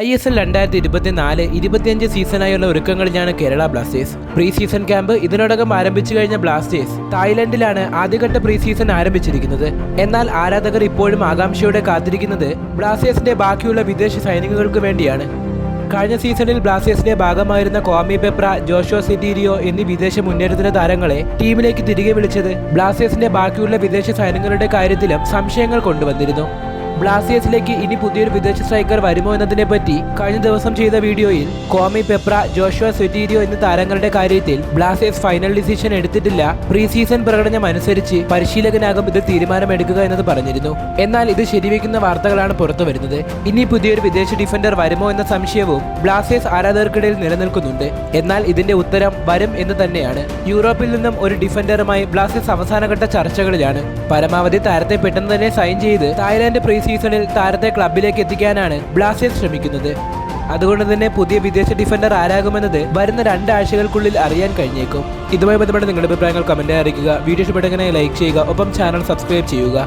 I S L രണ്ടായിരത്തി ഇരുപത്തിനാല് ഇരുപത്തിയഞ്ച് സീസണായുള്ള ഒരുക്കങ്ങളിലാണ് Kerala Blasters. Pre season camp ഇതിനോടകം ആരംഭിച്ചു കഴിഞ്ഞ ബ്ലാസ്റ്റേഴ്സ് തായ്ലൻഡിലാണ് ആദ്യഘട്ട പ്രീ സീസൺ ആരംഭിച്ചിരിക്കുന്നത്. എന്നാൽ ആരാധകർ ഇപ്പോഴും ആകാംക്ഷയോടെ കാത്തിരിക്കുന്നത് ബ്ലാസ്റ്റേഴ്സിന്റെ ബാക്കിയുള്ള വിദേശ സൈനികർക്ക് വേണ്ടിയാണ്. കഴിഞ്ഞ സീസണിൽ ബ്ലാസ്റ്റേഴ്സിന്റെ ഭാഗമായിരുന്ന കോമി പെപ്ര ജോഷോ സിറ്റീരിയോ എന്നീ വിദേശ മുന്നേറ്റത്തിന്റെ താരങ്ങളെ ടീമിലേക്ക് തിരികെ വിളിച്ചത് ബ്ലാസ്റ്റേഴ്സിന്റെ ബാക്കിയുള്ള വിദേശ സൈന്യങ്ങളുടെ കാര്യത്തിലും സംശയങ്ങൾ കൊണ്ടുവന്നിരുന്നു. ബ്ലാസ്റ്റേഴ്സിലേക്ക് ഇനി പുതിയൊരു വിദേശ സ്ട്രൈക്കർ വരുമോ എന്നതിനെ പറ്റി കഴിഞ്ഞ ദിവസം ചെയ്ത വീഡിയോയിൽ കോമി പെപ്ര ജോഷുവ സെറ്റീരിയോ എന്നീ താരങ്ങളുടെ കാര്യത്തിൽ ബ്ലാസ്റ്റേഴ്സ് ഫൈനൽ ഡിസിഷൻ എടുത്തിട്ടില്ല. പ്രീ സീസൺ പ്രകടനം അനുസരിച്ച് പരിശീലകനാകും ഇത് തീരുമാനമെടുക്കുക എന്നത് പറഞ്ഞിരുന്നു. എന്നാൽ ഇത് ശരിവെക്കുന്ന വാർത്തകളാണ് പുറത്തു വരുന്നത്. ഇനി പുതിയൊരു വിദേശ ഡിഫൻഡർ വരുമോ എന്ന സംശയവും ബ്ലാസ്റ്റേഴ്സ് ആരാധകർക്കിടയിൽ നിലനിൽക്കുന്നുണ്ട്. എന്നാൽ ഇതിന്റെ ഉത്തരം വരും എന്ന് തന്നെയാണ്. യൂറോപ്പിൽ നിന്നും ഒരു ഡിഫൻഡറുമായി ബ്ലാസ്റ്റേഴ്സ് അവസാനഘട്ട ചർച്ചകളിലാണ്. പരമാവധി താരത്തെ പെട്ടെന്ന് തന്നെ സൈൻ ചെയ്ത് തായ്ലാന്റ് പ്രീ സീസണിൽ താരത്തെ ക്ലബിലേക്ക് എത്തിക്കാനാണ് ബ്ലാസ്റ്റേഴ്സ് ശ്രമിക്കുന്നത്. അതുകൊണ്ട് തന്നെ പുതിയ വിദേശ ഡിഫൻഡർ ആരാകുമെന്നത് വരുന്ന രണ്ടാഴ്ചകൾക്കുള്ളിൽ അറിയാൻ കഴിഞ്ഞേക്കും. ഇതുമായി ബന്ധപ്പെട്ട് നിങ്ങളുടെ അഭിപ്രായങ്ങൾ കമന്റ് അറിയിക്കുക. വീഡിയോ ഇഷ്ടപ്പെട്ടെങ്കിൽ ലൈക്ക് ചെയ്യുക. ഒപ്പം ചാനൽ സബ്സ്ക്രൈബ് ചെയ്യുക.